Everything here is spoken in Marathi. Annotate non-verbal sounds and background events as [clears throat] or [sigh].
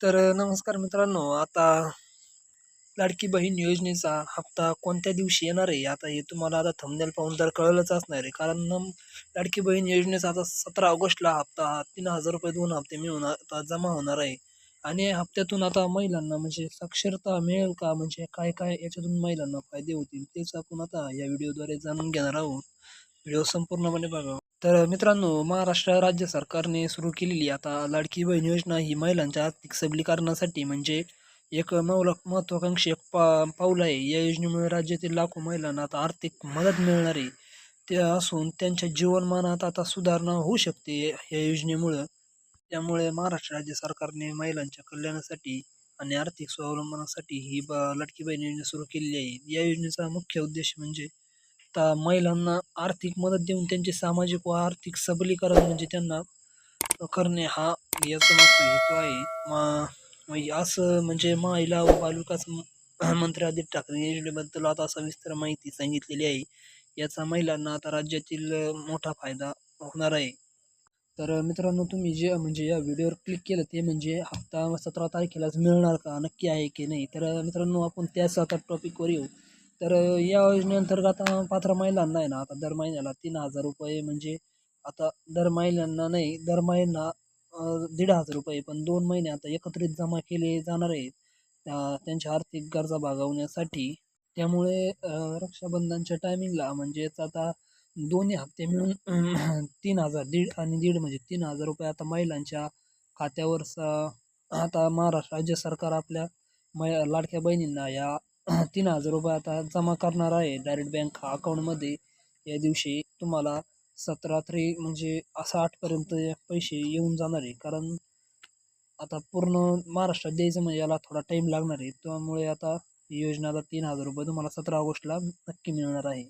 तर नमस्कार मित्रांनो. आता लाडकी बहीण योजनेचा हप्ता कोणत्या दिवशी येणार आहे? आता हे तुम्हाला आता थंबनेल पाहून तर कळलंच असणार आहे. कारण लाडकी बहीण योजनेचा आता सतरा ऑगस्टला हप्ता हा तीन हजार रुपये दोन हप्ते मिळून आता जमा होणार आहे. आणि हप्त्यातून आता महिलांना म्हणजे साक्षरता मिळेल का? म्हणजे काय काय याच्यातून महिलांना फायदे होतील तेच आपण आता या व्हिडिओद्वारे जाणून घेणार आहोत. व्हिडिओ संपूर्णपणे बघा. तर मित्रांनो महाराष्ट्र राज्य सरकारने सुरू केलेली आता लाडकी बहीण योजना ही महिलांच्या आर्थिक सबलीकरणासाठी म्हणजे एक मौल महत्त्वाकांक्षी एक पा पाऊल आहे. या योजनेमुळे राज्यातील लाखो महिलांना आता आर्थिक मदत मिळणार आहे. ते असून त्यांच्या जीवनमानात आता सुधारणा होऊ शकते या योजनेमुळं. त्यामुळे महाराष्ट्र राज्य सरकारने महिलांच्या कल्याणासाठी आणि आर्थिक स्वावलंबनासाठी ही ब लाडकी बहीण योजना सुरू केलेली आहे. या योजनेचा मुख्य उद्देश म्हणजे आता महिलांना आर्थिक मदत देऊन त्यांचे सामाजिक व आर्थिक सबलीकरण म्हणजे त्यांना करणे हा याचा मागचा हेतू आहे. मा म्हणजे असं म्हणजे महिला व बालविकास [clears throat] मंत्री आदित्य ठाकरे योजनेबद्दल आता सविस्तर माहिती सांगितलेली आहे. याचा महिलांना आता राज्यातील मोठा फायदा होणार आहे. तर मित्रांनो तुम्ही जे म्हणजे या व्हिडिओवर क्लिक केलं ते म्हणजे हप्ता सतरा तारखेलाच मिळणार का? नक्की आहे की नाही? तर मित्रांनो आपण त्याच आता टॉपिकवर येऊ. तर या योजनेअंतर्गत आता पात्र महिलांना आहे ना आता दर महिन्याला तीन हजार रुपये म्हणजे आता दर महिन्यांना नाही दर महिना दीड हजार रुपये. पण दोन महिने आता एकत्रित जमा केले जाणार आहेत. त्या- त्यांच्या आर्थिक गरजा भागवण्यासाठी. त्यामुळे रक्षाबंधनच्या टायमिंगला म्हणजेच आता दोन्ही हप्ते मिळून तीन हजार दीड आणि दीड म्हणजे तीन हजार रुपये आता महिलांच्या खात्यावर स आता महाराष्ट्र राज्य सरकार आपल्या मै लाडक्या बहिणींना या [clears throat] तीन हजार रुपये आता जमा करणार आहे डायरेक्ट बँक अकाउंटमध्ये या दिवशी तुम्हाला सतरा तरी म्हणजे असा आठपर्यंत पैसे येऊन जाणार आहे. कारण आता पूर्ण महाराष्ट्रात द्यायचं म्हणजे याला थोडा टाईम लागणार आहे. त्यामुळे आता योजना आता तीन हजार रुपये तुम्हाला सतरा ऑगस्टला नक्की मिळणार आहे.